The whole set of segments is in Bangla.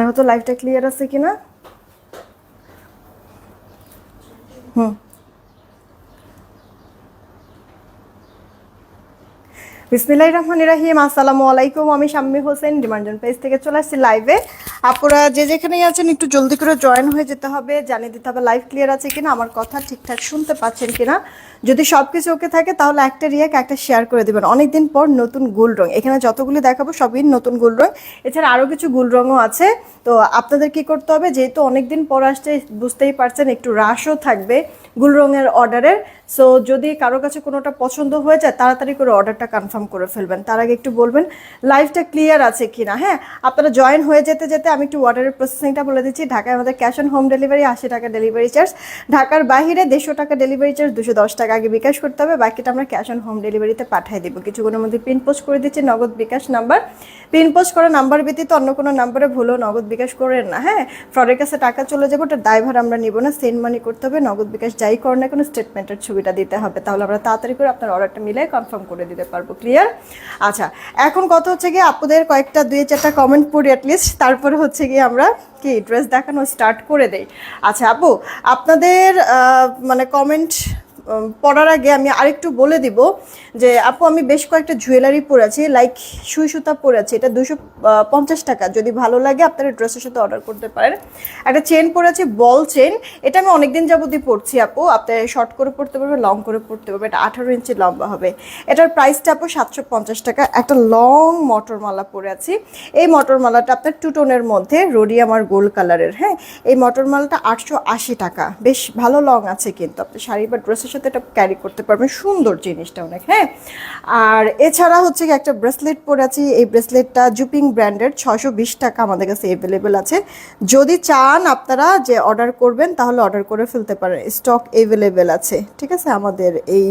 দেখো তো লাইভটা ক্লিয়ার আছে কিনা? হুম। বিসমিল্লাহ রহমান রাহিম, আসসালামু আলাইকুম। আমি শাম্মী হোসেন ডিমান্ডন পেজ থেকে চলে আসছি লাইভে আপনারা যে যেখানেই আছেন, একটু জলদি করে জয়েন হয়ে যেতে হবে, জানিয়ে দিতে হবে লাইভ ক্লিয়ার আছে কিনা, আমার কথা ঠিকঠাক শুনতে পাচ্ছেন কিনা। যদি সব কিছু ওকে থাকে, তাহলে একটা রিয়াক একটা শেয়ার করে দেবেন। অনেকদিন পর নতুন গুল রং। এখানে যতগুলি দেখাবো, সবই নতুন গুল রং। এছাড়া আরও কিছু গুল রঙও আছে। তো আপনাদের কি করতে হবে, যেহেতু অনেকদিন পর আসছে, বুঝতেই পারছেন, একটু রাশও থাকবে গুল রঙের অর্ডারের সো যদি কারও কাছে কোনোটা পছন্দ হয়ে যায়, তাড়াতাড়ি করে অর্ডারটা কনফার্ম করে ফেলবেন। তার আগে একটু বলবেন লাইভটা ক্লিয়ার আছে কিনা? হ্যাঁ আপনারা জয়েন হয়ে যেতে যেতে আমি একটু অর্ডারের প্রসেসিংটা বলে দিচ্ছি। ঢাকায় আমাদের ক্যাশ অন হোম ডেলিভারি আশি টাকা ডেলিভারি চার্জ ঢাকার বাইরে দেড়শো টাকা ডেলিভারি চার্জ দুশো দশ টাকা আগে বিকাশ করতে হবে। বাকিটা আমরা ক্যাশ অন হোম ডেলিভারিতে পাঠিয়ে দেবো। কিছুক্ষণের মধ্যে পিন পোস্ট করে দিচ্ছি, Nagad bKash number pin post করা নাম্বার ব্যতীত অন্য কোনো নাম্বারে ভুলেও নগদ বিকাশ করেন না হ্যাঁ? ফ্রডের কাছে টাকা চলে যাবে, ওটা ড্রাইভার আমরা নিব না। সেন্ড মানি করতে হবে, নগদ বিকাশ যাই করেন না কোনো স্টেটমেন্টের ছবিটা দিতে হবে, তাহলে আমরা তাড়াতাড়ি করে আপনার অর্ডারটা মিলে কনফার্ম করে দিতে পারব ক্লিয়ার আচ্ছা এখন কত হচ্ছে গিয়ে আপনাদের কয়েকটা দুই চারটা কমেন্ট পড়ি অ্যাটলিস্ট তারপরে হচ্ছে গিয়ে আমরা কি ড্রেস দেখানো স্টার্ট করে দেই। আচ্ছা আপু আপনাদের মানে কমেন্ট পড়ার আগে আমি আরেকটু বলে দিব যে, আপু, আমি বেশ কয়েকটা জুয়েলারি পরেছি লাইক সুই সুতা পরেছি, এটা দুশো পঞ্চাশ টাকা। যদি ভালো লাগে, আপনারা ড্রেসের সাথে অর্ডার করতে পারেন। একটা চেন পরেছি বল চেন এটা আমি অনেকদিন যাবতই পরছি, আপু। আপনি শর্ট করে পড়তে পারবে লং করে পড়তে পারবে এটা আঠারো ইঞ্চি লম্বা হবে। এটার প্রাইসটা আপু, সাতশো পঞ্চাশ টাকা। একটা লং মটরমালা পরে আছি এই মটরমালাটা আপনার টু টোনের মধ্যে রোডিয়াম আর গোল্ড কালারের হ্যাঁ? এই মটরমালাটা আটশো আশি টাকা। বেশ ভালো লং আছে কিন্তু। আপনার শাড়ি বা ড্রেসের সাথে এটা ক্যারি করতে পারবেন। সুন্দর জিনিসটা অনেক হ্যাঁ? আর এছাড়া হচ্ছে কি একটা ব্রেসলেট পরে আছি। এই ব্রেসলেটটা জুপিং ব্র্যান্ডের ছশো বিশ টাকা আমাদের কাছে অ্যাভেলেবেল আছে। যদি চান আপনারা যে অর্ডার করবেন, তাহলে অর্ডার করে ফেলতে পারেন। স্টক অ্যাভেলেবেল আছে, ঠিক আছে? আমাদের এই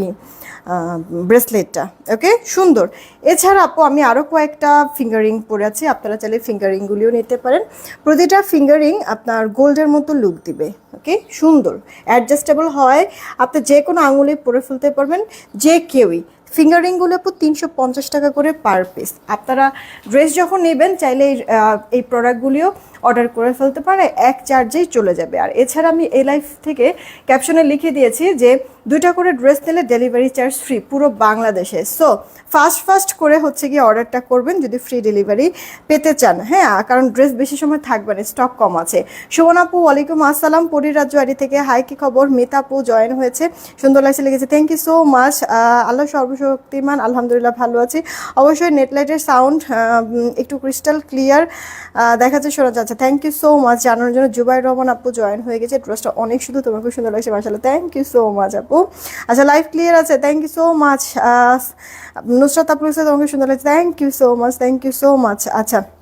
ব্রেসলেটটা ওকে সুন্দর। এছাড়া আপু আমি আরও কয়েকটা ফিঙ্গারিং পরে আছি আপনারা চাইলে ফিঙ্গারিংগুলিও নিতে পারেন। প্রতিটা ফিঙ্গারিং আপনার গোল্ডের মতো লুক দিবে ওকে সুন্দর। অ্যাডজাস্টেবল হয় আপনি যে কোনো আঙুলে পরে ফেলতে পারবেন যে কেউই। ফিঙ্গারিংগুলো আপু তিনশো পঞ্চাশ টাকা করে পার পিস আপনারা ড্রেস যখন নেবেন চাইলে এই, এই প্রোডাক্টগুলিও অর্ডার করে ফেলতে পারে, এক চার্জেই চলে যাবে। আর এছাড়া আমি এই লাইফ থেকে ক্যাপশনে লিখে দিয়েছি যে, দুইটা করে ড্রেস নিলে ডেলিভারি চার্জ ফ্রি পুরো বাংলাদেশে। সো ফাস্ট ফাস্ট করে হচ্ছে গিয়ে অর্ডারটা করবেন যদি ফ্রি ডেলিভারি পেতে চান। হ্যাঁ কারণ ড্রেস বেশি সময় থাকবে না স্টক কম আছে। সুমন আপু, ওয়ালাইকুম আসসালাম পরিরাজ্য আড়ি থেকে। হাই কি খবর? মিতা আপু জয়েন হয়েছে। সুন্দর লাগছে লিখেছে thank you so much Allah সর্বশক্তিমান, আলহামদুলিল্লাহ ভালো আছি। অবশ্যই নেটলাইটের সাউন্ড একটু ক্রিস্টাল ক্লিয়ার দেখা যাচ্ছে শোনা যাচ্ছে। থ্যাংক ইউ সো মাচ জানানোর জন্য জুবাই রহমান আপু জয়েন হয়ে গেছে। ড্রেসটা অনেক শুধু তোমার খুব সুন্দর লাগছে মার্শাল থ্যাংক ইউ সো মাচ আপু। আচ্ছা লাইফ ক্লিয়ার আছে। Thank you so much Nusrat আপু তোমাকে সুন্দর লাগছে। Thank you so much thank you so much আচ্ছা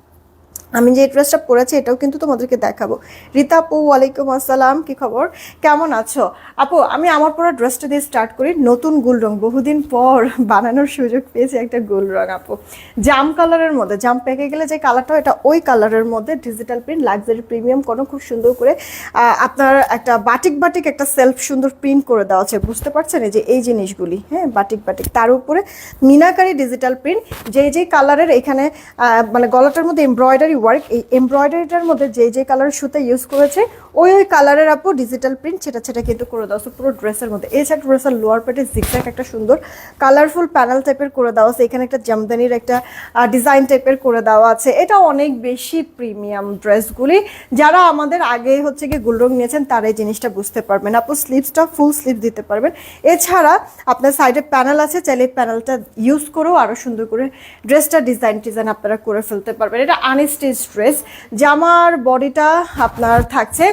আমি যে ড্রেসটা পরেছি, এটাও কিন্তু তোমাদেরকে দেখাবো। রীতা আপু, ওয়ালাইকুম আসসালাম, কি খবর? কেমন আছো? আপু, আমি আমার পরা ড্রেসটা দিয়ে স্টার্ট করি। নতুন গুল রং, বহুদিন পর বানানোর সুযোগ পেয়েছি একটা গুল রং, আপু। জাম কালারের মধ্যে, জাম পেকে গেলে যে কালারটা এটা ওই কালারের মধ্যে ডিজিটাল প্রিন্ট লাক্সারি প্রিমিয়াম কোনো খুব সুন্দর করে আপনার একটা বাটিক বাটিক একটা সেলফ সুন্দর প্রিন্ট করে দেওয়া আছে। বুঝতে পারছেন? যে, এই জিনিসগুলি হ্যাঁ বাটিক বাটিক তার উপরে মিনাকারি ডিজিটাল প্রিন্ট যেই যেই কালারের এখানে মানে গলাটার মধ্যে এমব্রয়ডারি ওয়ার্ক এই এমব্রয়ডারিটার মধ্যে যে যে কালারের সুতা ইউজ করেছে, ওই ওই কালারের আপু ডিজিটাল প্রিন্ট সেটা সেটা কিন্তু করে দেওয়া পুরো ড্রেসের মধ্যে। এছাড়া ড্রেসের লোয়ার পেটে জিগজ্যাগ একটা সুন্দর কালারফুল প্যানেল টাইপের করে দেওয়া আছে এখানে একটা জামদানির একটা ডিজাইন টাইপের করে দেওয়া আছে। এটা অনেক বেশি প্রিমিয়াম ড্রেসগুলি যারা আমাদের আগে হচ্ছে গিয়ে গুলরং নিয়েছেন, তারা এই জিনিসটা বুঝতে পারবেন। আপু স্লিভসটা ফুল স্লিভ দিতে পারবেন। এছাড়া আপনার সাইডে প্যানেল আছে, চাইলে প্যানেলটা ইউজ করেও আরও সুন্দর করে ড্রেসটা ডিজাইন ডিজাইন আপনারা করে ফেলতে পারবেন। এটা আনস্টেজ ড্রেস জামার বডিটা আপনার থাকছে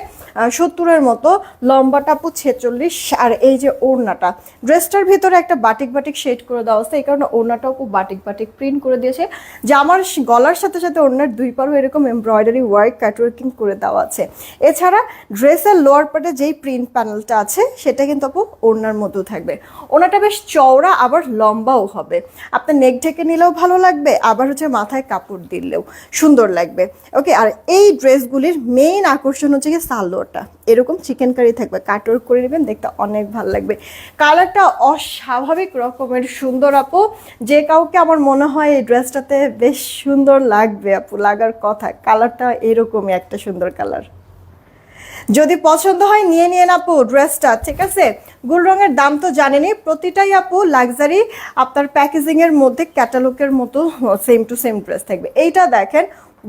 সত্তরের মতো, লম্বাটা আপু ছেচল্লিশ, আর এই যে ওড়নাটা ড্রেসটার ভিতরে একটা বাটিক বাটিক শেড করে দেওয়া আছে এই কারণে ওড়নাটাও খুব বাটিক বাটিক প্রিন্ট করে দিয়েছে জামার গলার সাথে সাথে ওড়নার দুই পারও এরকম এমব্রয়ডারি ওয়ার্ক কাটওয়ার্কিং করে দেওয়া আছে। এছাড়া ড্রেসের লোয়ার পার্টে যেই প্রিন্ট প্যানেলটা আছে, সেটা কিন্তু আপু ওড়নার মধ্যেও থাকবে। ওড়নাটা বেশ চওড়া, আবার লম্বাও হবে। আপনার নেক ঢেকে নিলেও ভালো লাগবে, আবার হচ্ছে মাথায় কাপড় দিলেও সুন্দর লাগবে। লাগবে। ওকে আর এই ড্রেসগুলির মেইন আকর্ষণ হচ্ছে গিয়ে সালোয়ারটা। এরকম চিকেন কারি থাকবে কাটর করে নেবেন, দেখতে অনেক ভালো লাগবে। কালারটা অস্বাভাবিক রকমের, সুন্দর আপু। যে কাউকে আমার মনে হয় এই ড্রেসটাতে বেশ সুন্দর লাগবে আপু, লাগার কথা। কালারটা এরকমই একটা সুন্দর কালার যদি পছন্দ হয়, নিয়ে নিয়ে আপু ড্রেসটা, ঠিক আছে? গুল রঙের দাম তো জানেনই, প্রতিটাই আপু লাক্সারি আপনার প্যাকেজিংয়ের মধ্যে ক্যাটালগের মতো সেম টু সেম ড্রেস থাকবে। এইটা দেখেন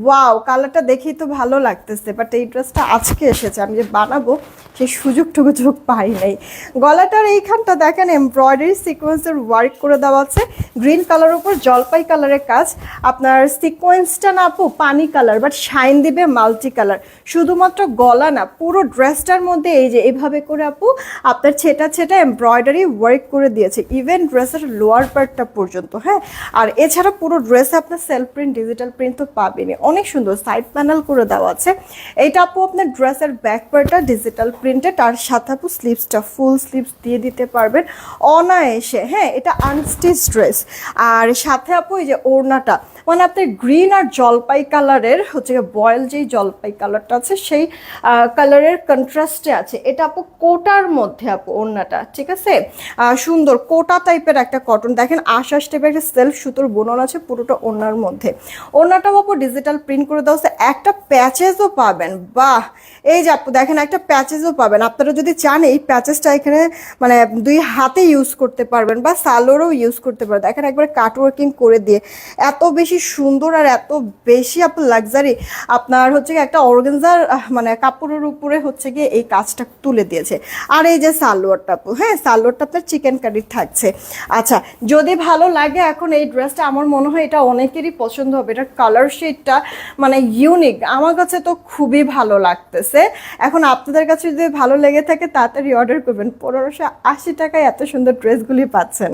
ওয়াও কালারটা দেখেই তো ভালো লাগতেছে বাট এই ড্রেসটা আজকে এসেছে, আমি যে বানাবো, সেই সুযোগটুকু যোগ পাই নাই। গলাটার এইখানটা দেখেন এমব্রয়ডারি সিকোয়েন্সের ওয়ার্ক করে দেওয়া আছে গ্রিন কালার উপর জলপাই কালারের কাজ। আপনার সিকোয়েন্সটা না আপু, পানি কালার বাট শাইন দিবে মাল্টি কালার শুধুমাত্র গলা না, পুরো ড্রেসটার মধ্যে এই যে এভাবে করে আপু, আপনার ছেটা ছেটা এমব্রয়ডারি ওয়ার্ক করে দিয়েছে ইভেন ড্রেসের লোয়ার পার্টটা পর্যন্ত হ্যাঁ? আর এছাড়া পুরো ড্রেসে আপনার সেলফ প্রিন্ট ডিজিটাল প্রিন্ট তো পাবেনই। অনেক সুন্দর সাইড প্যানেল করে দেওয়া আছে। এইটা আপু আপনার ড্রেসের ব্যাক পার্টটা ডিজিটাল প্রিন্টেড আর সাথে আপু স্লিভসটা ফুল স্লিভস দিয়ে দিতে পারবেন অনায়াসে। হ্যাঁ এটা আনস্টিচ ড্রেস আর সাথে আপু এই যে ওড়নাটা মানে আপনার গ্রিন আর জলপাই কালারের হচ্ছে বয়েল যেই জলপাই কালারটা আছে, সেই কালারের কন্ট্রাস্টে আছে। এটা আপু কোটার মধ্যে আপু ওড়নাটা, ঠিক আছে? সুন্দর কোটা টাইপের একটা কটন দেখেন আশাস টাইপের একটা সেলফ সুতোর বুনন আছে পুরোটা ওড়নার মধ্যে। ওড়নাটাও আপু ডিজিটাল প্রিন্ট করে দাও একটা প্যাচেসও পাবেন, বাহ! এই যে আপু দেখেন একটা প্যাচেসও পাবেন। আপনারা যদি চান এই প্যাচেসটা এখানে মানে দুই হাতে ইউজ করতে পারবেন বা সালোরও ইউজ করতে পারবেন। দেখেন একবার কাট ওয়ার্কিং করে দিয়ে এত বেশি সুন্দর আর এত বেশি আপনার লাক্সারি আপনার হচ্ছে একটা অর্গেনজার মানে কাপড়ের উপরে হচ্ছে গিয়ে এই কাজটা তুলে দিয়েছে। আর এই যে সালোয়ারটা আপু হ্যাঁ সালোয়ারটা আপনার চিকেন কারি থাকছে। আচ্ছা যদি ভালো লাগে এখন এই ড্রেসটা আমার মনে হয় এটা অনেকেরই পছন্দ হবে। এটার কালার শেডটা মানে ইউনিক আমার কাছে তো খুবই ভালো লাগতেছে। এখন আপনাদের কাছে যদি ভালো লেগে থাকে, তাড়াতাড়ি অর্ডার করবেন। পনেরোশো আশি টাকায় এত সুন্দর ড্রেসগুলি পাচ্ছেন।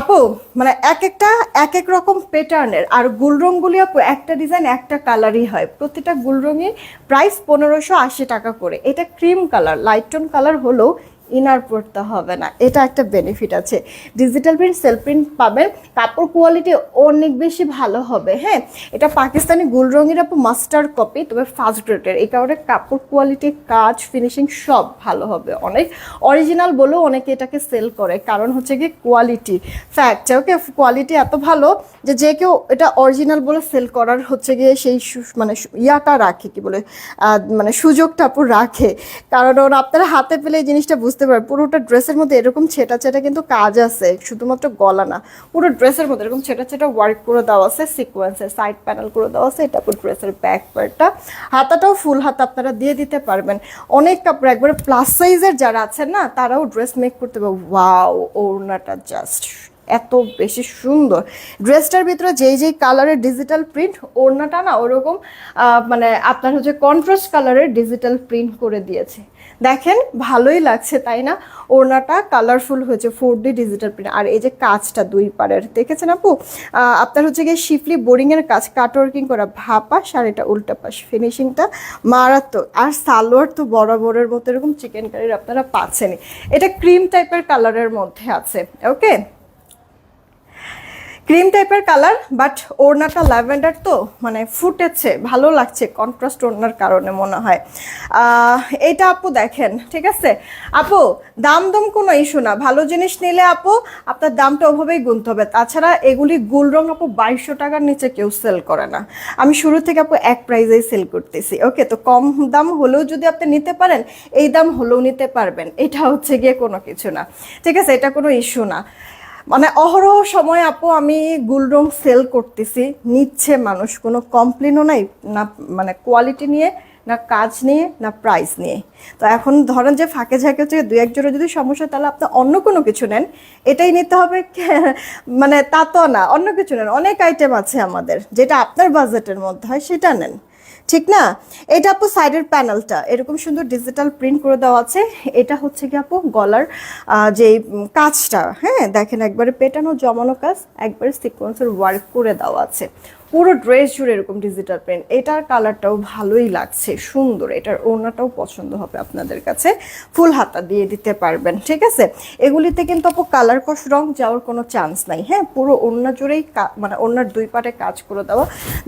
আপু মানে এক একটা, এক এক রকম প্যাটার্নের আর গুল রঙগুলি আপু, একটা ডিজাইন একটা কালারই হয়। প্রতিটা গুলরঙে প্রাইস পনেরোশো আশি টাকা করে। এটা cream colour light tone colour হলেও ইনার পড়তে হবে না। এটা একটা বেনিফিট আছে। ডিজিটাল প্রিন্ট সেলফ প্রিন্ট পাবেন। কাপড় কোয়ালিটি অনেক বেশি ভালো হবে হ্যাঁ? এটা পাকিস্তানি গুল রঙের আপু মাস্টার কপি তবে ফার্স্ট রেটের এই কারণে কাপড় কোয়ালিটি কাজ ফিনিশিং সব ভালো হবে। অনেক অরিজিনাল বলেও অনেকে এটাকে সেল করে। কারণ হচ্ছে কি কোয়ালিটি ফ্যাক্ট ওকে কোয়ালিটি এত ভালো যে যে কেউ এটা অরিজিনাল বলে সেল করার হচ্ছে গিয়ে সেই মানে ইয়াটা রাখে, কি বলে? মানে সুযোগটা আপু রাখে। কারণ আপনারা হাতে পেলে এই জিনিসটা বুঝতে পারবে। পুরোটা ড্রেসের মধ্যে এরকম ছেটা ছেটা কিন্তু কাজ আছে, শুধুমাত্র গলা না। পুরো ড্রেসের মধ্যে এরকম ছেটা ছেটা ওয়ার্ক করে দেওয়া আছে সিকোয়েন্সের সাইড প্যানেল করে দেওয়া আছে, এটা পুরো ড্রেসের ব্যাক পার্টটা হাতাটাও ফুল হাতা আপনারা দিয়ে দিতে পারবেন। অনেক কাপড়, একবারে প্লাস সাইজের যারা আছেন না, তারাও ড্রেস মেক করতে পারবে। ওয়াও ওড়নাটা জাস্ট এত বেশি সুন্দর। ড্রেসটার ভিতরে যেই যেই কালারের ডিজিটাল প্রিন্ট ওড়নাটা না ওরকম মানে আপনার হচ্ছে কন্ট্রাস্ট কালারের ডিজিটাল প্রিন্ট করে দিয়েছে। দেখেন ভালোই লাগছে, তাই না? ওড়নাটা কালারফুল হয়েছে ফোর ডি ডিজিটাল প্রিন্ট আর এই যে কাজটা দুই পারের দেখেছেন আপু? আপনার হচ্ছে গিয়ে শিফলি বোরিংয়ের কাজ কাটওয়ার্কিং করা ভাপা, শাড়িটা উল্টা পাশ ফিনিশিংটা মারাত্মক। আর সালোয়ার তো বরাবরের মতো, এরকম চিকেন কারির আপনারা পাচ্ছেনই। এটা ক্রিম টাইপের কালারের মধ্যে আছে ওকে ক্রিম টাইপের কালার বাট ওড়নাটা ল্যাভেন্ডার তো মানে ফুটেছে, ভালো লাগছে কন্ট্রাস্ট ওড়নার কারণে মনে হয়। এটা আপু দেখেন, ঠিক আছে? আপু, দাম দম কোনো ইস্যু না। ভালো জিনিস নিলে আপু, আপনার দামটা ওভাবেই গুনতে হবে। তাছাড়া এগুলি গুল রং আপু বাইশশো টাকার নিচে কেউ সেল করে না। আমি শুরু থেকে আপু এক প্রাইজেই সেল করতেছি। ওকে তো কম দাম হলেও যদি আপনি নিতে পারেন, এই দাম হলেও নিতে পারবেন। এটা হচ্ছে গিয়ে কোনো কিছু না। ঠিক আছে? এটা কোনো ইস্যু না। মানে অহরহ সময় আপু, আমি গুলরং সেল করতেছি। নিচ্ছে মানুষ, কোনো কমপ্লেনও নাই, না মানে কোয়ালিটি নিয়ে, না কাজ নিয়ে, না প্রাইস নিয়ে। তো এখন ধরেন যে ফাঁকে ঝাঁকে হচ্ছে দু এক জোড়া যদি সমস্যা তাহলে আপনি অন্য কোনো কিছু নেন। এটাই নিতে হবে মানে তা তো না, অন্য কিছু নেন। অনেক আইটেম আছে আমাদের, যেটা আপনার বাজেটের মধ্যে হয়, সেটা নেন। ঠিক না? এটা আপু সাইডের প্যানেলটা এরকম সুন্দর ডিজিটাল প্রিন্ট করে দেওয়া আছে। এটা হচ্ছে কি আপু গলার যে কাজটা হ্যাঁ? দেখেন একবারে পেটানো জমানো কাজ, একবারে সিকোয়েন্সের ওয়ার্ক করে দেওয়া আছে। পুরো ড্রেস জুড়ে এরকম ডিজিটাল প্রিন্ট এটার কালারটাও ভালোই লাগছে, সুন্দর। এটার ওড়নাটাও পছন্দ হবে আপনাদের কাছে। ফুল হাতা দিয়ে দিতে পারবেন, ঠিক আছে? এগুলিতে কিন্তু আপু কালার কস রং যাওয়ার কোনো চান্স নাই হ্যাঁ? পুরো ওড়না জুড়েই মানে ওড়নার দুই পাটে কাজ করে দেওয়া।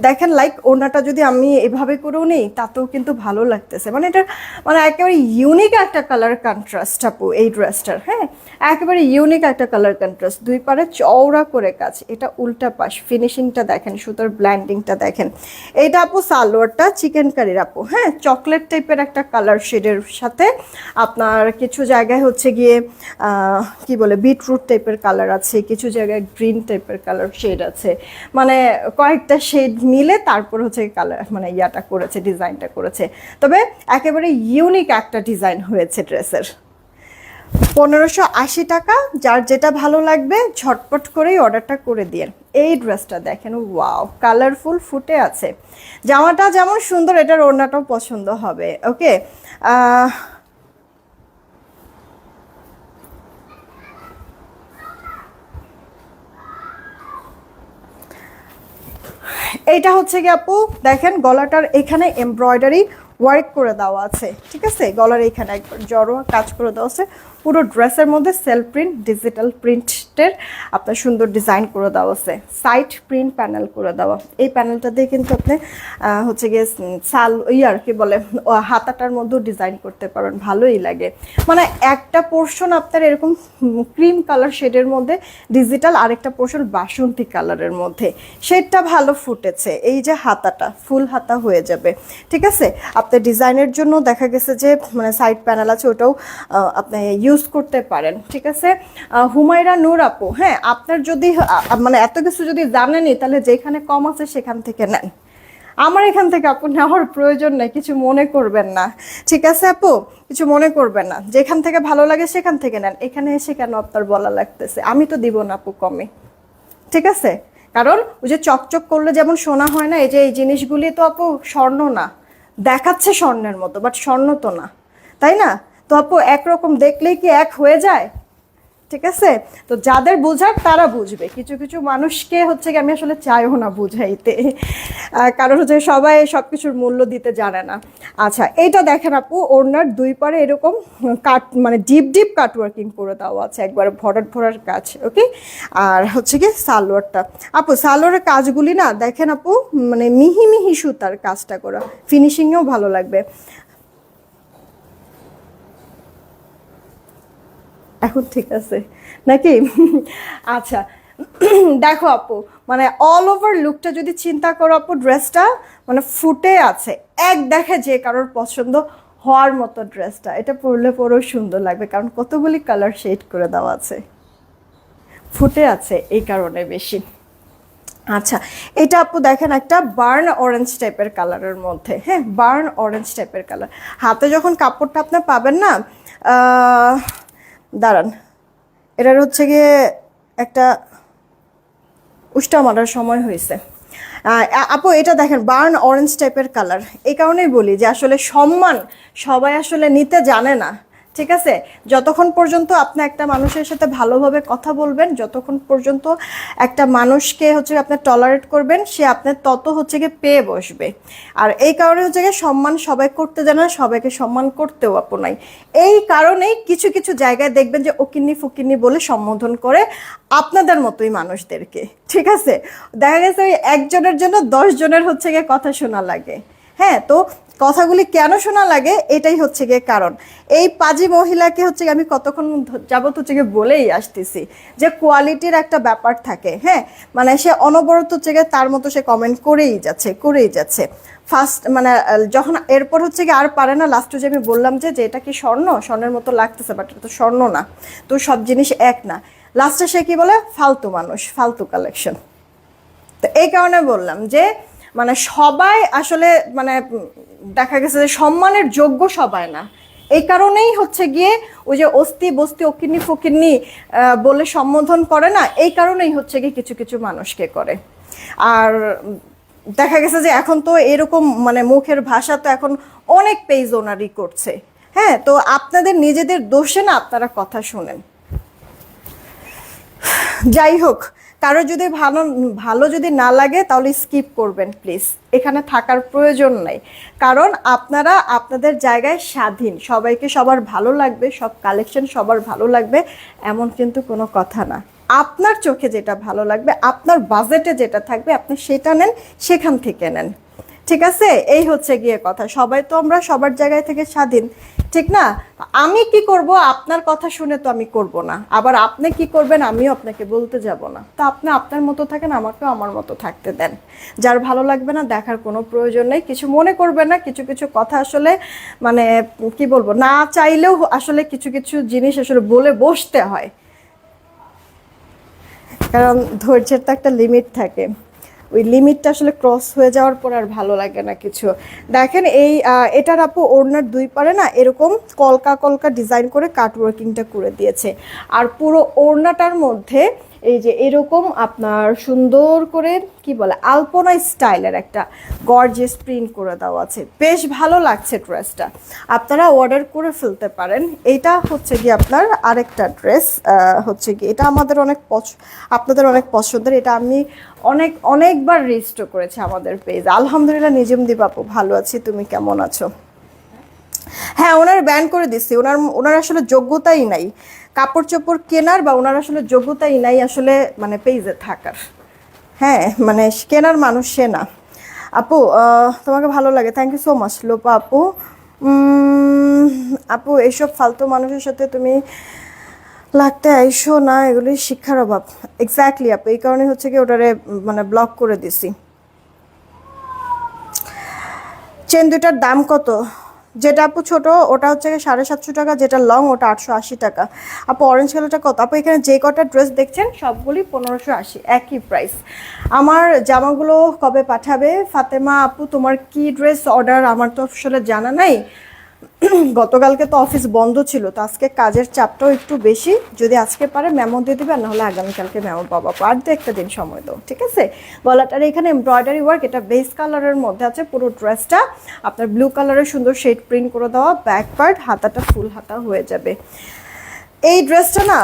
দেখেন লাইক ওড়নাটা যদি আমি এভাবে করেও নিই, তাতেও কিন্তু ভালো লাগতেছে। মানে এটা মানে একেবারে ইউনিক একটা কালার কন্ট্রাস্ট আপু, এই ড্রেসটার হ্যাঁ? একেবারে ইউনিক একটা কালার কন্ট্রাস্ট দুই পারে চওড়া করে কাজ। এটা উল্টা পাশ ফিনিশিংটা দেখেন, সুতোর ব্ল্যান্ডিংটা দেখেন। এইটা আপু সালোয়ারটা চিকেন কারির আপু হ্যাঁ? চকলেট টাইপের একটা কালার শেডের সাথে আপনার কিছু জায়গায় হচ্ছে গিয়ে কি বলে বিটরুট টাইপের কালার আছে, কিছু জায়গায় গ্রিন টাইপের কালার শেড আছে। মানে কয়েকটা শেড মিলে তারপর হচ্ছে কালার মানে ইয়াটা করেছে ডিজাইনটা করেছে। তবে একেবারে ইউনিক একটা ডিজাইন হয়েছে ড্রেসের পনেরোশো আশি টাকা, যার যেটা ভালো লাগবে, ঝটপট করেই অর্ডারটা করে দিয়ে। এই ড্রেসটা দেখেন, ওয়াও, কালারফুল ফুটে আছে। জামাটা যেমন সুন্দর, এটার ওড়নাটাও পছন্দ হবে, ওকে? এইটা হচ্ছে কি আপু, দেখেন গলাটার এখানে এমব্রয়ডারি ওয়ার্ক করে দেওয়া আছে, ঠিক আছে? গলার এখানে একবার জড়োয়া কাজ করে দেওয়া আছে। পুরো ড্রেসের মধ্যে সেলফ প্রিন্ট ডিজিটাল প্রিন্টের আপনার সুন্দর ডিজাইন করে দেওয়া আছে। সাইড প্রিন্ট প্যানেল করে দেওয়া। এই প্যানেলটা দিয়ে কিন্তু আপনি হচ্ছে গিয়ে সাল ইয়ার কি বলে হাতাটার মধ্যেও ডিজাইন করতে পারেন। ভালোই লাগে। মানে একটা পোর্শন আপনার এরকম ক্রিম কালার শেডের মধ্যে ডিজিটাল আরেকটা পোর্শন বাসন্তী কালারের মধ্যে। শেডটা ভালো ফুটেছে। এই যে হাতাটা, ফুল হাতা হয়ে যাবে। ঠিক আছে? আপনার ডিজাইনের জন্য দেখা গেছে যে মানে সাইড প্যানেল আছে, ওটাও আপনি ইউজ করতে পারেন, ঠিক আছে? হুমায়রা নূর আপু হ্যাঁ আপনার যদি মানে এত কিছু যদি জানেনই, তাহলে যেখানে কম আছে সেখান থেকে নেন। আমার এখান থেকে আপু নেওয়ার প্রয়োজন নেই, কিছু মনে করবেন না, ঠিক আছে আপু? কিছু মনে করবেন না, যেখান থেকে ভালো লাগে সেখান থেকে নেন, এখানে এসে কেন আপনার বলা লাগতেছে? আমি তো দিব না আপু কমে ঠিক আছে? কারণ ওই যে চকচক করলে যেমন সোনা হয় না, এই যে এই জিনিসগুলি তো আপু স্বর্ণ না, দেখাচ্ছে স্বর্ণের মতো বাট স্বর্ণ তো না, তাই না? তো আপু একরকম দেখলেই কি এক হয়ে যায়? ঠিক আছে? তো যাদের বোঝার তারা বুঝবে। কিছু কিছু মানুষকে হচ্ছে কি আমি আসলে চাইও না বুঝাইতে। কারণ হচ্ছে সবাই সব কিছুর মূল্য দিতে জানে না। আচ্ছা এইটা দেখেন আপু, ওড়নার দুই পারে এরকম কাট মানে ডিপ ডিপ কাট ওয়ার্কিং করে দেওয়া আছে একবার ভরাট ভরার কাজ ওকে আর হচ্ছে কি সালোয়ারটা। আপু, সালোয়ারের কাজগুলি না, দেখেন আপু মানে মিহি মিহি সুতার কাজটা করা। ফিনিশিংয়েও ভালো লাগবে। এখন ঠিক আছে। নাকি? আচ্ছা। দেখো আপু মানে অল ওভার লুকটা যদি চিন্তা করো আপু ড্রেসটা মানে ফুটে আছে। এক দেখে যে কারোর পছন্দ হওয়ার মতো ড্রেসটা এটা পরলে পরেও সুন্দর লাগবে, কারণ কতগুলি কালার শেড করে দেওয়া আছে। ফুটে আছে এই কারণে বেশি। আচ্ছা এটা আপু দেখেন একটা বার্ন অরেঞ্জ টাইপের কালারের মধ্যে হ্যাঁ? বার্ন অরেঞ্জ টাইপের কালার হাতে যখন কাপড়টা আপনার পাবেন না দাঁড়ান। এটার হচ্ছে গিয়ে একটা উষ্টা মারার সময় হয়েছে। আপু, এটা দেখেন, বার্ন অরেঞ্জ টাইপের কালার এই কারণেই বলি যে আসলে সম্মান সবাই আসলে নিতে জানে না। ঠিক আছে? যতক্ষণ পর্যন্ত আপনি একটা মানুষের সাথে ভালোভাবে কথা বলবেন, যতক্ষণ পর্যন্ত একটা মানুষকে হচ্ছে আপনি টলারেট করবেন, সে আপনার তত হচ্ছে গিয়ে পেয়ে বসবে। আর এই কারণে হচ্ছে গিয়ে সম্মান সবাই করতে জানে না, সবাইকে সম্মান করতেও আপু নাই এই কারণেই কিছু কিছু জায়গায় দেখবেন যে ওকিন্নি ফুকিন্নি বলে সম্বোধন করে আপনাদের মতোই মানুষদেরকে। ঠিক আছে? দেখা গেছে ওই একজনের জন্য দশ জনের হচ্ছে গিয়ে কথা শোনা লাগে। হ্যাঁ তো কথাগুলি কেন শোনা লাগে এটাই হচ্ছে গিয়ে কারণ। এই পাজি মহিলাকে হচ্ছে আমি কতক্ষণ যাবত হচ্ছে গিয়ে বলেই আসতেছি যে কোয়ালিটির একটা ব্যাপার থাকে হ্যাঁ? মানে সে অনবরত হচ্ছে গিয়ে তার মতো সে কমেন্ট করেই যাচ্ছে করেই যাচ্ছে। ফার্স্ট মানে যখন এরপর হচ্ছে গিয়ে আর পারে না লাস্টে যে আমি বললাম যে এটা কি স্বর্ণ? স্বর্ণের মতো লাগতেছে বাট এটা তো স্বর্ণ না। তো সব জিনিস এক না। লাস্টে সে কি বলে? ফালতু মানুষ, ফালতু কালেকশন তো এই কারণে বললাম যে মানে সবাই আসলে মানে দেখা গেছে যে সম্মানের যোগ্য সবাই না। এই কারণেই হচ্ছে গিয়ে ওই যে অস্থি বস্তি অকিন্নি ফকিন্নি বলে সম্বোধন করে না, এই কারণেই হচ্ছে গিয়ে কিছু কিছু মানুষকে করে। আর দেখা গেছে যে এখন তো এরকম মানে মুখের ভাষা তো এখন অনেক পেজ ওনারই করছে। হ্যাঁ তো আপনাদের নিজেদের দোষে না আপনারা কথা শোনেন। যাই হোক, কারও যদি ভালো ভালো যদি না লাগে, তাহলে স্কিপ করবেন প্লিজ এখানে থাকার প্রয়োজন নাই। কারণ আপনারা আপনাদের জায়গায় স্বাধীন। সবাইকে সবার ভালো লাগবে, সব কালেকশন সবার ভালো লাগবে, এমন কিন্তু কোনো কথা না। আপনার চোখে যেটা ভালো লাগবে, আপনার বাজেটে যেটা থাকবে, আপনি সেটা নেন, সেখান থেকে নেন। ঠিক আছে? এই হচ্ছে গিয়ে কথা। সবাই তো আমরা সবার জায়গায় থেকে স্বাধীন। ঠিক না? আমি কি করব? আপনার কথা শুনে তো আমি করব না। আবার আপনি কি করবেন? আমিও আপনাকে বলতে যাব না। তো আপনি আপনার মতো থাকেন, আমাকেও আমার মতো থাকতে দেন। যার ভালো লাগবে না, দেখার কোনো প্রয়োজন নেই। কিছু মনে করবে না, কিছু কিছু কথা আসলে মানে কি বলব, না চাইলেও আসলে কিছু কিছু জিনিস আসলে বলে বসতে হয়। কারণ ধৈর্যের তো একটা লিমিট থাকে। ওই লিমিটটা আসলে ক্রস হয়ে যাওয়ার পর আর ভালো লাগে না কিছু। দেখেন এই এটার আপু ওড়নার দুই পারে না এরকম কলকা কলকা ডিজাইন করে কাট ওয়ার্কিংটা করে দিয়েছে। আর পুরো ওড়নাটার মধ্যে এই যে এরকম আপনার সুন্দর করে, কি বলে আলপনা স্টাইলের একটা গর্জেস প্রিন্ট করে দেওয়া আছে। বেশ ভালো লাগছে ড্রেসটা। আপনারা অর্ডার করে ফেলতে পারেন। এটা হচ্ছে কি আপনার আরেকটা ড্রেস হচ্ছে কি এটা আমাদের অনেক পছ, আপনাদের অনেক পছন্দের। এটা আমি অনেক, অনেকবার রেজিস্টার করেছি আমাদের পেজ আলহামদুলিল্লাহ, নিজেম দীপ আপু ভালো আছি। তুমি কেমন আছো? হ্যাঁ ওনার ব্যান করে দিচ্ছি ওনার ওনার আসলে যোগ্যতাই নাই। কাপড় চোপড় কেনার বা ওনার আসলে যোগ্যতাই নাই আসলে মানে পেজে থাকার। হ্যাঁ মানে কেনার মানুষ সে না। আপু তোমাকে ভালো লাগে। Thank you so much Lopa আপু। আপু, এইসব ফালতু মানুষের সাথে তুমি লাগতে আইসো না এগুলি শিক্ষার অভাব। এক্স্যাক্টলি আপু, এই কারণে হচ্ছে কি ওটারে মানে ব্লক করে দিছি। চেন দুটার দাম কত? যেটা আপু ছোট, ওটা হচ্ছে সাড়ে সাতশো টাকা, যেটা লং ওটা আটশো আশি টাকা। আপু অরেঞ্জ কালারটা কত? আপু এখানে যে কটা ড্রেস দেখছেন, সবগুলি পনেরোশো আশি, একই প্রাইস আমার জামাগুলো কবে পাঠাবে? ফাতেমা আপু, তোমার কি ড্রেস অর্ডার আমার তো আসলে জানা নাই। গতকালকে তো অফিস বন্ধ ছিল, তো আজকে কাজের চাপটাও একটু বেশি। যদি আজকে পারে মেমো দিয়ে দেবে আর নাহলে আগামীকালকে মেমো পাবো আর দু একটা দিন সময় দাও, ঠিক আছে? গলাটার এখানে এমব্রয়ডারি ওয়ার্ক এটা বেস কালারের মধ্যে আছে, পুরো ড্রেসটা আপনার ব্লু কালারের সুন্দর শেড প্রিন্ট করে দেওয়া ব্যাক পার্ট হাতাটা ফুল হাতা হয়ে যাবে। এই ড্রেসটা না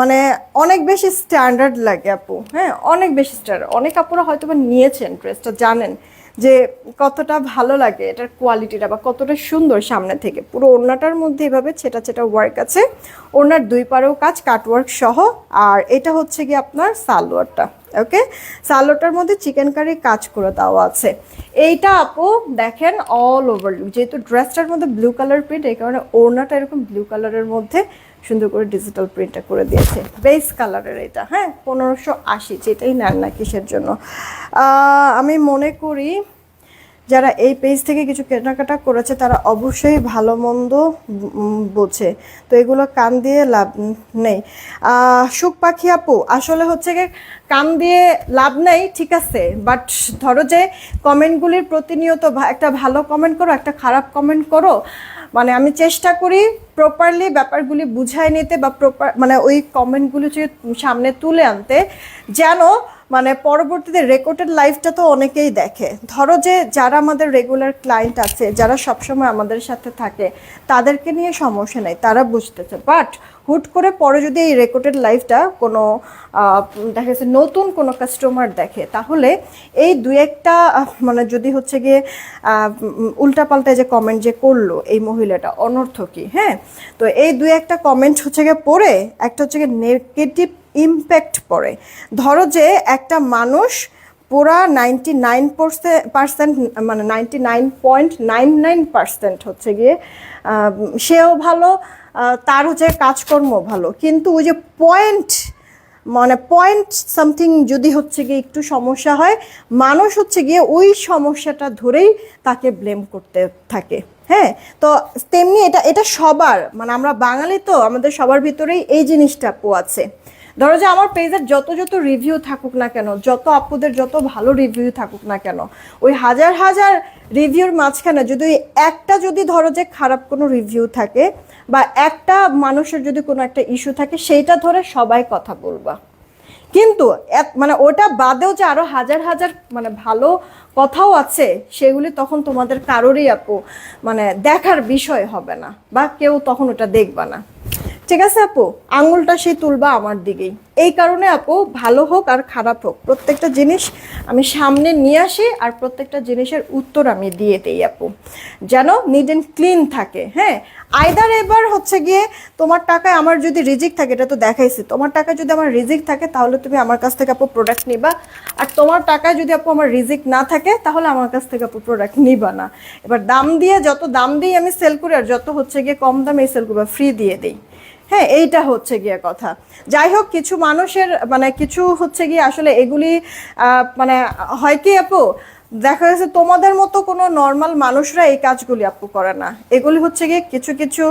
মানে অনেক বেশি স্ট্যান্ডার্ড লাগে আপু হ্যাঁ? অনেক বেশি স্ট্যান্ডার্ড অনেক আপুরা হয়তো বা নিয়েছেন ড্রেসটা জানেন। যে কতটা ভালো লাগে এটার কোয়ালিটিটা বা কতটা সুন্দর সামনে থেকে। পুরো ওড়নাটার মধ্যে এভাবে ছেটা ছেটা ওয়ার্ক আছে। ওড়নার দুই পারেও কাজ কাটওয়ার্ক সহ। আর এটা হচ্ছে কি আপনার সালোয়ারটা ওকে সালোয়ারটার মধ্যে চিকেন কারি কাজ করে দেওয়া আছে। এইটা আপু দেখেন অল ওভার যেহেতু ড্রেসটার মধ্যে ব্লু কালার প্রিন্ট এই কারণে ওড়নাটা এরকম ব্লু কালারের মধ্যে সুন্দর করে ডিজিটাল প্রিন্টটা করে দিয়েছে। বেস কালারের এটা হ্যাঁ? পনেরোশো আশি, যেটাই নেন না কিসের জন্য। আমি মনে করি যারা এই পেজ থেকে কিছু কেনাকাটা করেছে, তারা অবশ্যই ভালো মন্দ বোঝে। তো এগুলো কান দিয়ে লাভ নেই। সুখ পাখি আপু, আসলে হচ্ছে গিয়ে কান দিয়ে লাভ নেই, ঠিক আছে। বাট ধরো যে কমেন্টগুলির প্রতিনিয়ত একটা ভালো কমেন্ট করো, একটা খারাপ কমেন্ট করো। মানে আমি চেষ্টা করি প্রপারলি ব্যাপারগুলি বুঝাই নিতে বা প্রপার মানে ওই কমেন্টগুলো সামনে তুলে আনতে, যেন মানে পরবর্তীতে রেকর্ডেড লাইফটা তো অনেকেই দেখে। ধরো যে যারা আমাদের রেগুলার ক্লায়েন্ট আছে, যারা সবসময় আমাদের সাথে থাকে, তাদেরকে নিয়ে সমস্যা নেই, তারা বুঝতেছে। বাট হুট করে পরে যদি এই রেকর্ডেড লাইফটা কোনো দেখা যাচ্ছে নতুন কোনো কাস্টমার দেখে, তাহলে এই দু একটা মানে যদি হচ্ছে গিয়ে উল্টাপাল্টা যে কমেন্ট যে করল এই মহিলাটা, অনর্থ কি? হ্যাঁ? তো এই দু একটা কমেন্ট হচ্ছে গিয়ে পড়ে, একটা হচ্ছে গিয়ে নেগেটিভ ইম্প্যাক্ট পড়ে। ধরো যে একটা মানুষ পুরা নাইনটি নাইন পার্সেন্ট মানে ninety nine point nine nine percent হচ্ছে গিয়ে সেও ভালো তার হচ্ছে কাজকর্ম ভালো। কিন্তু ওই যে পয়েন্ট মানে পয়েন্ট সামথিং যদি হচ্ছে গিয়ে একটু সমস্যা হয়, মানুষ হচ্ছে গিয়ে ওই সমস্যাটা ধরেই তাকে ব্লেম করতে থাকে। হ্যাঁ? তো তেমনি এটা এটা সবার মানে আমরা বাঙালি তো, আমাদের সবার ভিতরেই এই জিনিসটা পোয়াছে ধরো যে আমার পেজের যত যত রিভিউ থাকুক না কেন, যত আপুদের যত ভালো রিভিউ থাকুক না কেন, ওই হাজার হাজার রিভিউর মাঝখানে যদি একটা যদি ধরো যে খারাপ কোনো রিভিউ থাকে বা একটা মানুষের যদি কোনো একটা ইস্যু থাকে, সেইটা ধরে সবাই কথা বলবা। কিন্তু এক- মানে ওটা বাদেও যে আরও হাজার হাজার মানে ভালো কথাও আছে, সেগুলি তখন তোমাদের কারোরই আপু মানে দেখার বিষয় হবে না, বা কেউ তখন ওটা দেখবা না। ঠিক আছে আপু? আঙুলটা সেই তুলবা আমার দিকেই। এই কারণে আপু, ভালো হোক আর খারাপ হোক, প্রত্যেকটা জিনিস আমি সামনে নিয়ে আসি আর প্রত্যেকটা জিনিসের উত্তর আমি দিয়ে দিই আপু। যেন নিট অ্যান্ড ক্লিন থাকে হ্যাঁ? আইদার এবার হচ্ছে গিয়ে তোমার টাকায় আমার যদি রিজিক থাকে, এটা তো দেখাইছি, তোমার টাকায় যদি আমার রিজিক থাকে, তাহলে তুমি আমার কাছ থেকে আপু প্রোডাক্ট নিবা। আর তোমার টাকায় যদি আপু আমার রিজিক না থাকে, তাহলে আমার কাছ থেকে আপু প্রোডাক্ট নিবা না। এবার দাম দিয়ে, যত দাম দিয়ে আমি সেল করি, আর যত হচ্ছে গিয়ে কম দামে সেল করব ফ্রি দিয়ে দিই। হ্যাঁ এইটা হচ্ছে গিয়ে কথা। যাই হোক, কিছু মানুষের মানে কিছু হচ্ছে গিয়ে আসলে এগুলি মানে হয় কি আপু দেখা যাচ্ছে তোমাদের মতো কোনো নর্মাল মানুষরা এই কাজগুলি আপু করে না। এগুলি হচ্ছে গিয়ে কিছু কিছু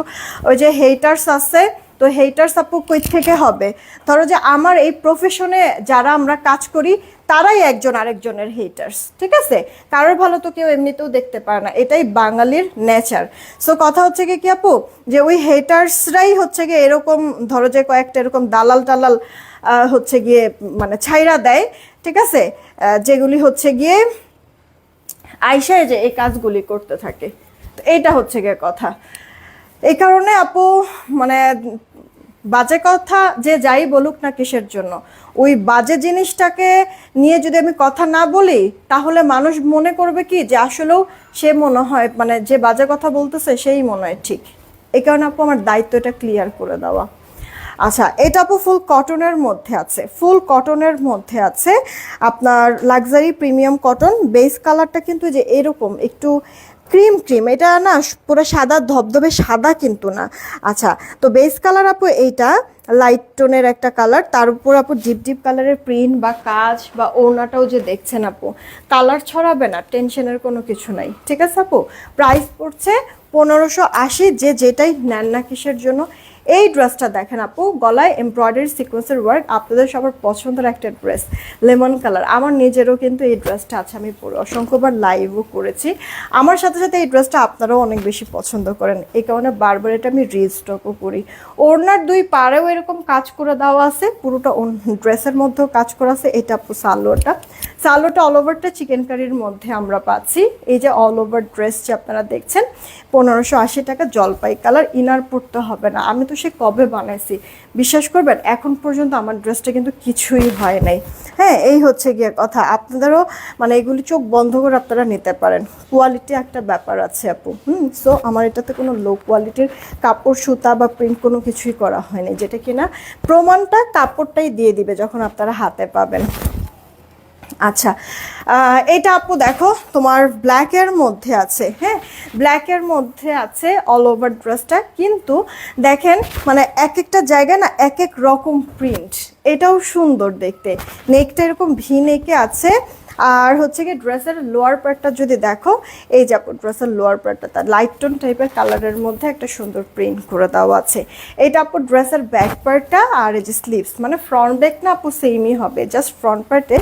ওই যে হেটার্স আছে, তো হেটার্স আপু কই থেকে হবে? ধরো যে আমার এই প্রফেশনে যারা আমরা কাজ করি, তারাই একজন আরেকজনের হেটার্স ঠিক আছে? কারোর ভালো তো কেউ এমনিতেও দেখতে পারে না, এটাই বাঙালির নেচার সো কথা হচ্ছে কি কি আপু? যে ওই হেটার্সরাই হচ্ছে গিয়ে এরকম, ধরো যে কয়েকটা এরকম দালাল টালাল হচ্ছে গিয়ে মানে ছাইরা দেয়, ঠিক আছে? যেগুলি হচ্ছে গিয়ে আইসায় যে এই কাজগুলি করতে থাকে। এইটা হচ্ছে গিয়ে কথা। এই কারণে আপু মানে বাজে কথা যে যাই বলুক না কিসের জন্য, ওই বাজে জিনিসটাকে নিয়ে যদি আমি কথা না বলি, তাহলে মানুষ মনে করবে কি যে আসলেও সে মনে হয় মানে যে বাজে কথা বলতেছে, সেই মনে হয় ঠিক। এই কারণে আপু, আমার দায়িত্ব এটা ক্লিয়ার করে দেওয়া। আচ্ছা এটা আপু ফুল কটনের মধ্যে আছে। ফুল কটনের মধ্যে আছে আপনার লাক্সারি প্রিমিয়াম কটন বেস কালারটা কিন্তু যে এরকম, একটু ক্রিম ক্রিম এটা না পুরো সাদা, ধবধবে সাদা কিন্তু না। আচ্ছা তো বেস কালার আপু এইটা লাইট টোনের একটা কালার তার উপর আপু ডিপ ডিপ কালারের প্রিন্ট বা কাজ বা ওড়নাটাও যে দেখছেন আপু কালার ছড়াবে না টেনশনের কোনো কিছু নাই। ঠিক আছে আপু? প্রাইস পড়ছে পনেরোশো আশি, যে যেটাই নেন না কিসের জন্য এই ড্রেসটা দেখেন আপু, গলায় এমব্রয়ডারি সিকোয়েন্সের ওয়ার্ক আপনাদের সবার পছন্দের একটা ড্রেস লেমন কালার আমার নিজেরও কিন্তু এই ড্রেসটা আছে, আমি পরে অসংখ্যবার লাইভও করেছি। আমার সাথে সাথে এই ড্রেসটা আপনারাও অনেক বেশি পছন্দ করেন। এই কারণে বারবার এটা আমি রিস্টকও করি। ওড়নার দুই পাড়েও এরকম কাজ করে দেওয়া আছে, পুরোটা ড্রেসের মধ্যেও কাজ করা আছে, এটা আপু সালোয়ারটা। সালোয়ারটা অল ওভারটা চিকেন কারির মধ্যে আমরা পাচ্ছি। এই যে অল ওভার ড্রেস যে আপনারা দেখছেন, পনেরোশো আশি টাকা জলপাই কালার ইনার পড়তে হবে না। আমি তো সে কবে বানাইছি? বিশ্বাস করবেন, এখন পর্যন্ত আমার ড্রেসটা কিন্তু কিছুই হয় নাই। হ্যাঁ এই হচ্ছে গিয়ে কথা। আপনাদেরও মানে এগুলি চোখ বন্ধ করে আপনারা নিতে পারেন। কোয়ালিটি একটা ব্যাপার আছে আপু। হুম সো আমার এটাতে কোনো লো কোয়ালিটির কাপড়, সুতা বা প্রিন্ট কোনো কিছুই করা হয়নি। যেটা কিনা প্রমাণটা কাপড়টাই দিয়ে দিবে যখন আপনারা হাতে পাবেন। আচ্ছা এটা আপু দেখো, তোমার ব্ল্যাকের মধ্যে আছে হ্যাঁ? ব্ল্যাকের মধ্যে আছে অল ওভার ড্রেসটা কিন্তু দেখেন মানে এক একটা জায়গায় না এক এক রকম প্রিন্ট এটাও সুন্দর দেখতে। নেকটা এরকম ভি নেকে আছে আর হচ্ছে কি ড্রেসের লোয়ার পার্টটা যদি দেখো, এই যে আপু ড্রেসের লোয়ার পার্টটা তার লাইট টোন টাইপের কালারের মধ্যে একটা সুন্দর প্রিন্ট করে দেওয়া আছে। এটা আপু ড্রেসের ব্যাক পার্টটা আর এই যে স্লিভস মানে ফ্রন্ট ব্যাক না আপু সেমই হবে জাস্ট ফ্রন্ট পার্টে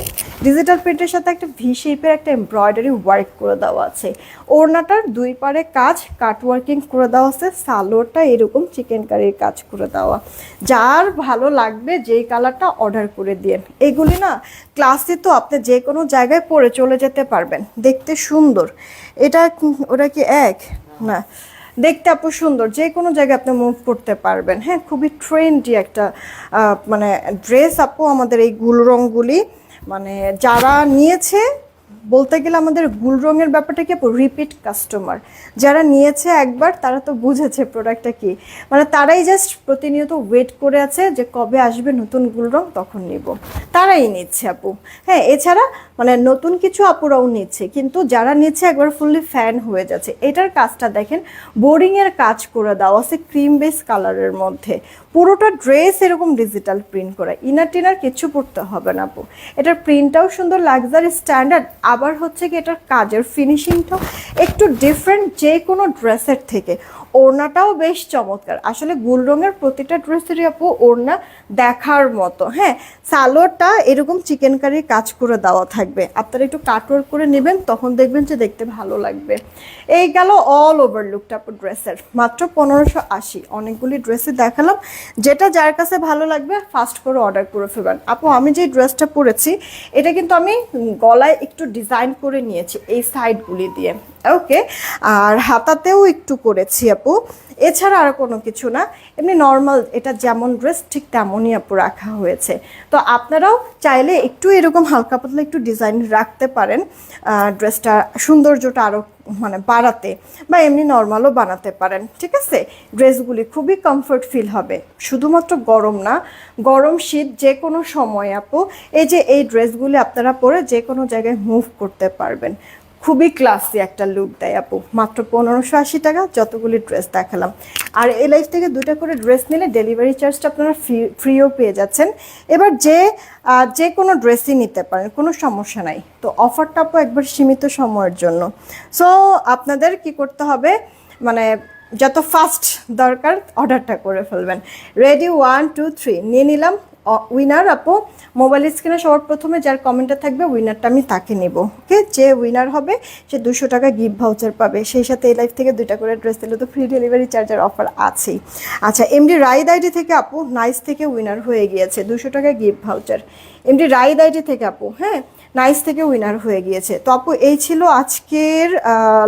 ডিজিটাল প্রিন্টের সাথে একটা ভি শেপের একটা এমব্রয়ডারি ওয়ার্ক করে দেওয়া আছে। ওড়নাটার দুই পারে কাজ কাট ওয়ার্কিং করে দেওয়া আছে, সালোয়ারটা এরকম চিকেন কারির কাজ করে দেওয়া। যার ভালো লাগবে যেই কালারটা অর্ডার করে দিন এগুলি না ক্লাসে তো আপনি যে কোনো জায়গায় পরে চলে যেতে পারবেন। দেখতে সুন্দর। এটা ওটা কি এক? না। দেখতে আপু সুন্দর। যে কোনো জায়গায় আপনি মুভ করতে পারবেন। হ্যাঁ খুবই ট্রেন্ডি একটা মানে ড্রেস আপু আমাদের এই গুল রঙগুলি মানে যারা নিয়েছে বলতে গেলে আমাদের গুল রঙের ব্যাপারটা কি? রিপিট কাস্টমার যারা নিয়েছে একবার, তারা তো বুঝেছে প্রোডাক্টটা কি। মানে তারাই জাস্ট প্রতিনিয়ত ওয়েট করে আছে যে কবে আসবে নতুন গুল রং, তখন নিব। তারাই নিচ্ছে আপু। হ্যাঁ এছাড়া মানে নতুন কিছু আপুরাও নিচ্ছে, কিন্তু যারা নিচ্ছে একবার ফুললি ফ্যান হয়ে যাচ্ছে। এটার কাজটা দেখেন বোরিংয়ের কাজ করে দেওয়া আছে ক্রিম বেস কালারের মধ্যে। পুরোটা ড্রেস এরকম ডিজিটাল প্রিন্ট করা। ইনার টিনার কিছু পড়তে হবে না আপু। এটার প্রিন্টটাও সুন্দর লাক্সারি স্ট্যান্ডার্ড আবার হচ্ছে কি এটার কাজের ফিনিশিংটা একটু ডিফারেন্ট যে কোনো ড্রেসের থেকে। ওড়নাটাও বেশ চমৎকার। আসলে গুল রঙের প্রতিটা ড্রেসেরই আপু ওড়না দেখার মতো। হ্যাঁ সালোয়ারটা এরকম চিকেন কারির কাজ করে দেওয়া থাকবে। আপনারা একটু কাটওয়ার্ক করে নেবেন, তখন দেখবেন যে দেখতে ভালো লাগবে। এই গেল অল ওভার লুকটা আপু ড্রেসের মাত্র পনেরোশো আশি। অনেকগুলি ড্রেসে দেখালাম। যেটা যার কাছে ভালো লাগবে ফার্স্ট করে অর্ডার করে ফেলবেন। আপু, আমি যে ড্রেসটা পরেছি, এটা কিন্তু আমি গলায় একটু ডিজাইন করে নিয়েছি, এই সাইডগুলি দিয়ে। ওকে আর হাতাতেও একটু করেছি আপু। এছাড়া আর কোনো কিছু না। এমনি নর্মাল এটা যেমন ড্রেস ঠিক তেমনই আপু রাখা হয়েছে। তো আপনারাও চাইলে একটু এরকম হালকা পাতলা একটু ডিজাইন রাখতে পারেন। ড্রেসটা সৌন্দর্যটা আরও মানে বাড়াতে বা এমনি নর্মালও বানাতে পারেন। ঠিক আছে? ড্রেসগুলি খুবই কমফোর্ট ফিল হবে। শুধুমাত্র গরম না, গরম শীত যে কোনো সময় আপু, এই যে এই ড্রেসগুলি আপনারা পরে যে কোনো জায়গায় মুভ করতে পারবেন। খুবই ক্লাসি একটা লুক দেয় আপু। মাত্র পনেরোশো আশি টাকা যতগুলি ড্রেস দেখালাম। আর এই লাইফ থেকে দুটো করে ড্রেস নিলে ডেলিভারি চার্জটা আপনারা ফ্রি ফ্রিও পেয়ে যাচ্ছেন। এবার যে যে কোনো ড্রেসই নিতে পারেন, কোনো সমস্যা নাই। তো অফারটা আপু একবার সীমিত সময়ের জন্য। সো আপনাদের কি করতে হবে? মানে যত ফাস্ট দরকার অর্ডারটা করে ফেলবেন। রেডি ওয়ান টু থ্রি নিয়ে নিলাম। উইনার আপু মোবাইল স্ক্রিনে সবার প্রথমে যার কমেন্টটা থাকবে উইনারটা আমি তাকে নেব ওকে যে উইনার হবে, সে দুশো টাকা গিফট ভাউচার পাবে। সেই সাথে এই লাইফ থেকে দুইটা করে ড্রেস দিলে, তো ফ্রি ডেলিভারি চার্জার অফার আছেই। আচ্ছা এমডি রাইড আইডি থেকে আপু নাইস থেকে উইনার হয়ে গিয়েছে, দুশো টাকা gift voucher MD ride ID থেকে আপু হ্যাঁ নাইস থেকে উইনার হয়ে গিয়েছে। তো আপু, এই ছিল আজকের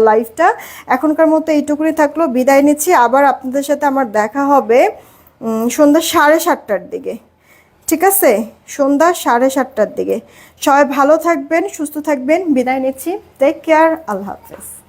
লাইফটা এখনকার মতো এইটুকুনি থাকল, বিদায় নিচ্ছি। আবার আপনাদের সাথে আমার দেখা হবে সন্ধ্যা সাড়ে সাতটার দিকে। ঠিক আছে? সন্ধ্যা সাড়ে সাতটার দিকে। সবাই ভালো থাকবেন, সুস্থ থাকবেন। বিদায় নিচ্ছি। টেক কেয়ার আল্লাহ হাফেজ।